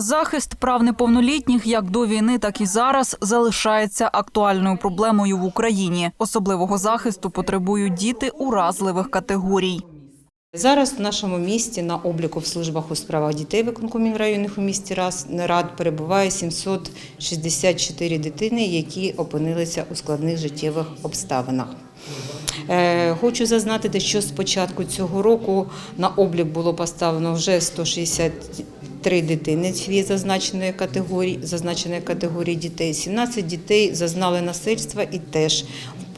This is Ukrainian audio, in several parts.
Захист прав неповнолітніх як до війни, так і зараз залишається актуальною проблемою в Україні. Особливого захисту потребують діти уразливих категорій. Зараз в нашому місті на обліку в службах у справах дітей виконкомів районних у місті рад перебуває 764 дитини, які опинилися у складних життєвих обставинах. Е, Хочу зазначити, що з початку цього року на облік було поставлено вже 163 дитини цієї зазначеної категорії, зазначеної категорії дітей. 17 дітей зазнали насильства і теж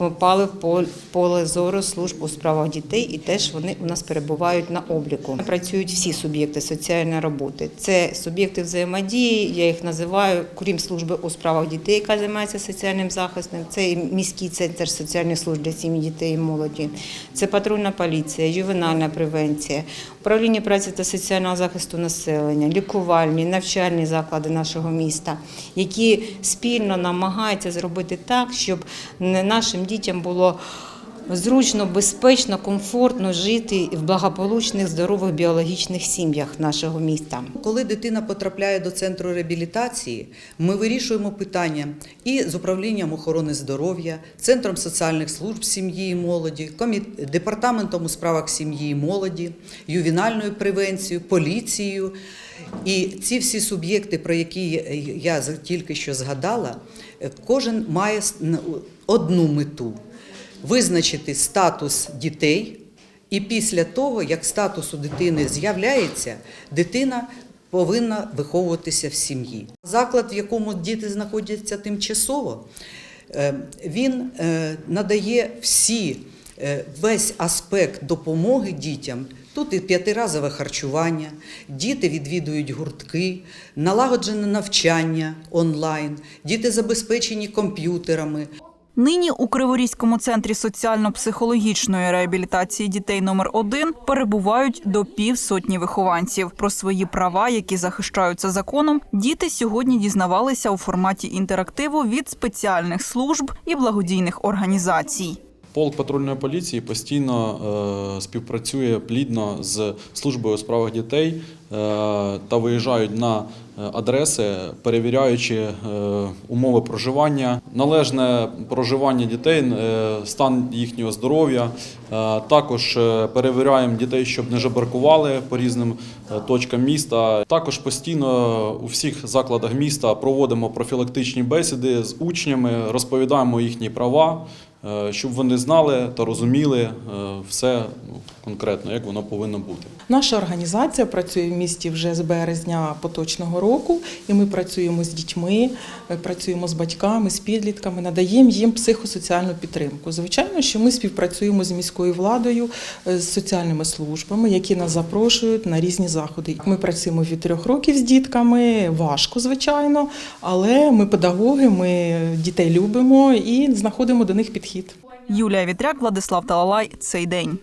попали в пол- поле зору служб у справах дітей, і теж вони у нас перебувають на обліку. Працюють всі суб'єкти соціальної роботи. Це суб'єкти взаємодії, я їх називаю, крім служби у справах дітей, яка займається соціальним захистом. Це міський центр соціальних служб для сім'ї, дітей і молоді. Це патрульна поліція, ювенальна превенція, управління праці та соціального захисту населення, лікувальні, навчальні заклади нашого міста, які спільно намагаються зробити так, щоб нашим дітям було зручно, безпечно, комфортно жити в благополучних, здорових біологічних сім'ях нашого міста. Коли дитина потрапляє до центру реабілітації, ми вирішуємо питання і з управлінням охорони здоров'я, центром соціальних служб сім'ї і молоді, департаментом у справах сім'ї і молоді, ювенальною превенцією, поліцією. І ці всі суб'єкти, про які я тільки що згадала, кожен має одну мету визначити статус дітей. І після того, як статус у дитини з'являється, дитина повинна виховуватися в сім'ї. Заклад, в якому діти знаходяться тимчасово, е, він е, надає всі, е, весь аспект допомоги дітям. Тут і п'ятиразове харчування, діти відвідують гуртки, налагоджене навчання онлайн, діти забезпечені комп'ютерами, Нині у Криворізькому центрі соціально-психологічної реабілітації дітей номер 1 перебувають до півсотні вихованців. Про свої права, які захищаються законом, діти сьогодні дізнавалися у форматі інтерактиву від спеціальних служб і благодійних організацій. Полк патрульної поліції постійно е, співпрацює плідно з службою у справах дітей е, та виїжджають на е, адреси, перевіряючи умови проживання, належне проживання дітей, стан їхнього здоров'я. Також перевіряємо дітей, щоб не жебракували по різним точкам міста. Також постійно у всіх закладах міста проводимо профілактичні бесіди з учнями, розповідаємо їхні права. Е, щоб вони знали та розуміли е, все ну, конкретно, як воно повинно бути. Наша організація працює в місті вже з березня поточного року, і ми працюємо з дітьми, е, працюємо з батьками, з підлітками, надаємо їм психосоціальну підтримку. Звичайно, що ми співпрацюємо з міською владою, з соціальними службами, які нас запрошують на різні заходи. Ми працюємо від трьох років з дітками, важко, звичайно, але ми педагоги, ми дітей любимо і знаходимо до них підхід. Юлія Вітряк, Владислав Талалай. Цей день.